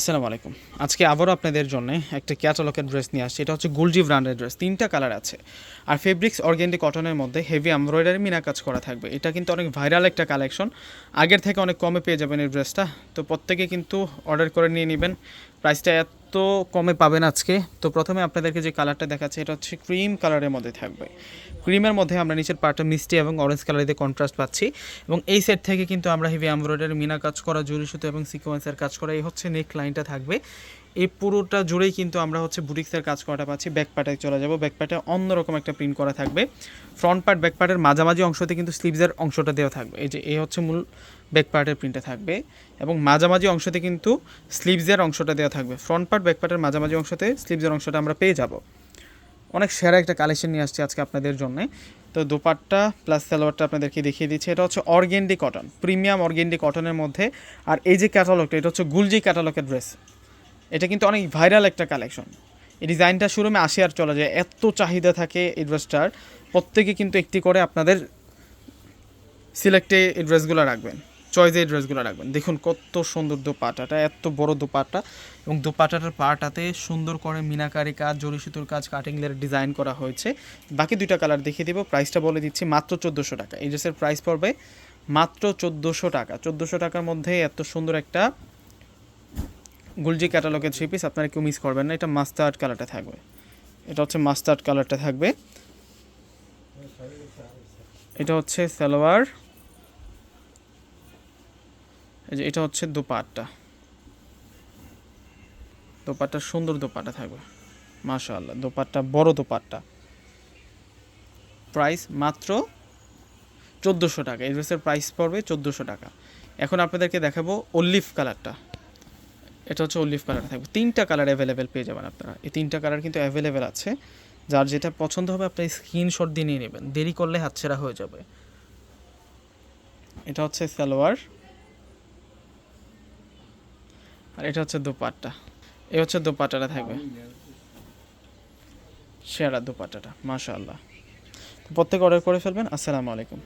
আসসালামু আলাইকুম। আজকে আবারও আপনাদের জন্য একটা ক্যাটালকের ড্রেস নিয়ে আসছি। এটা হচ্ছে গুলজি ব্র্যান্ডের ড্রেস তিনটা কালার আছে। আর ফেব্রিক্স অর্গেন্ডি কটনের মধ্যে হেভি এমব্রয়ডারি মিনা কাজ করা থাকবে। এটা কিন্তু অনেক ভাইরাল একটা কালেকশন আগের থেকে অনেক কমে পেয়ে যাবেন এই ড্রেসটা তো প্রত্যেকে কিন্তু অর্ডার করে নিয়ে নেবেন। প্রাইসটা এত কমে পাবেন আজকে। তো প্রথমে আপনাদেরকে যে কালারটা দেখাচ্ছে, এটা হচ্ছে ক্রিম কালারের মধ্যে থাকবে। ক্রিমের মধ্যে আমরা নিচের পার্টটা মিষ্টি এবং অরেঞ্জ কালারে কন্ট্রাস্ট পাচ্ছি। এবং এই সেট থেকে কিন্তু আমরা হেভি এমব্রয়ডারি মিনা কাজ করা জুরি সুতো এবং সিকোয়েন্সের কাজ করা, এই হচ্ছে নেক লাইনটা থাকবে। এই পুরোটা জুড়েই কিন্তু আমরা হচ্ছে বুটিক্সের কাজ করাটা পাচ্ছি। ব্যাক পার্টে চলে যাব। ব্যাক পার্টে অন্যরকম একটা প্রিন্ট করা থাকবে। ফ্রন্ট পার্ট ব্যাক পার্টের মাঝামাঝি অংশতে কিন্তু স্লিভসের অংশটা দেওয়া থাকবে। এই যে, এই হচ্ছে মূল ব্যাক পার্টের প্রিন্টটা থাকবে এবং মাঝামাঝি অংশতে কিন্তু স্লিভসের অংশটা দেওয়া থাকবে। ফ্রন্ট পার্ট ব্যাক পার্টের মাঝামাঝি অংশতে স্লিভসের অংশটা আমরা পেয়ে যাব। অনেক সেরা একটা কালেকশন নিয়ে আসছি আজকে আপনাদের জন্য। তো দোপাট্টা প্লাস সালোয়ারটা আপনাদেরকে দেখিয়ে দিচ্ছি। এটা হচ্ছে অর্গেন্ডি কটন প্রিমিয়াম অর্গেন্ডি কটনের মধ্যে। আর এই যে ক্যাটালগটা এটা হচ্ছে গুলজি ক্যাটালগের ড্রেস এটা কিন্তু অনেক ভাইরাল একটা কালেকশন এই ডিজাইনটা শুরুমে আসে আর চলে যায়। এত চাহিদা থাকে এই ড্রেসটার প্রত্যেকে কিন্তু একটি করে আপনাদের সিলেক্টে এই ড্রেসগুলো রাখবেন। এই ড্রেসগুলো রাখবেন। দেখুন কত সুন্দর দোপাটাটা এত বড় দোপাটা এবং দোপাটাটার পাটাতে সুন্দর করে মিনাকারি কাজ জরি সুতোর কাজ কাটিংয়ের ডিজাইন করা হয়েছে। বাকি দুইটা কালার দেখিয়ে দিব প্রাইসটা বলে দিচ্ছি মাত্র চোদ্দোশো টাকা। এই ড্রেসের প্রাইস পড়বে মাত্র চোদ্দোশো টাকা। চোদ্দোশো টাকার মধ্যে এত সুন্দর একটা গুলজি ক্যাটালগের থ্রি পিস আপনারা কেউ মিস করবেন না, এটা মাস্টার্ড কালারটা থাকবে। এটা হচ্ছে মাস্টার্ড কালারটা থাকবে। এটা হচ্ছে সালোয়ার। এই যে এটা হচ্ছে দোপাট্টা। দোপাট্টা সুন্দর দোপাট্টা থাকবে। মাশাআল্লাহ, দোপাট্টা বড় দোপাট্টা। প্রাইস মাত্র চোদ্দোশো টাকা। এই ড্রেসের প্রাইস পড়বে চোদ্দোশো টাকা। এখন আপনাদেরকে দেখাবো অলিভ কালারটা এটা হচ্ছে অলিভ কালার থাকবে। তিনটা কালার অ্যাভেলেবেল পেয়ে যাবেন আপনারা। এই তিনটা কালার কিন্তু অ্যাভেলেবেল আছে। যার যেটা পছন্দ হবে আপনি স্ক্রিনশট দিয়ে নিয়ে নেবেন। দেরি করলে হাতছেড়া হয়ে যাবে। এটা হচ্ছে সালোয়ার। আর এটা হচ্ছে দোপাট্টা। এই হচ্ছে দোপাট্টাটা থাকবে। সেরা দোপাট্টাটা, মাশাআল্লাহ। প্রত্যেকে অর্ডার করে ফেলবেন। আসসালামু আলাইকুম।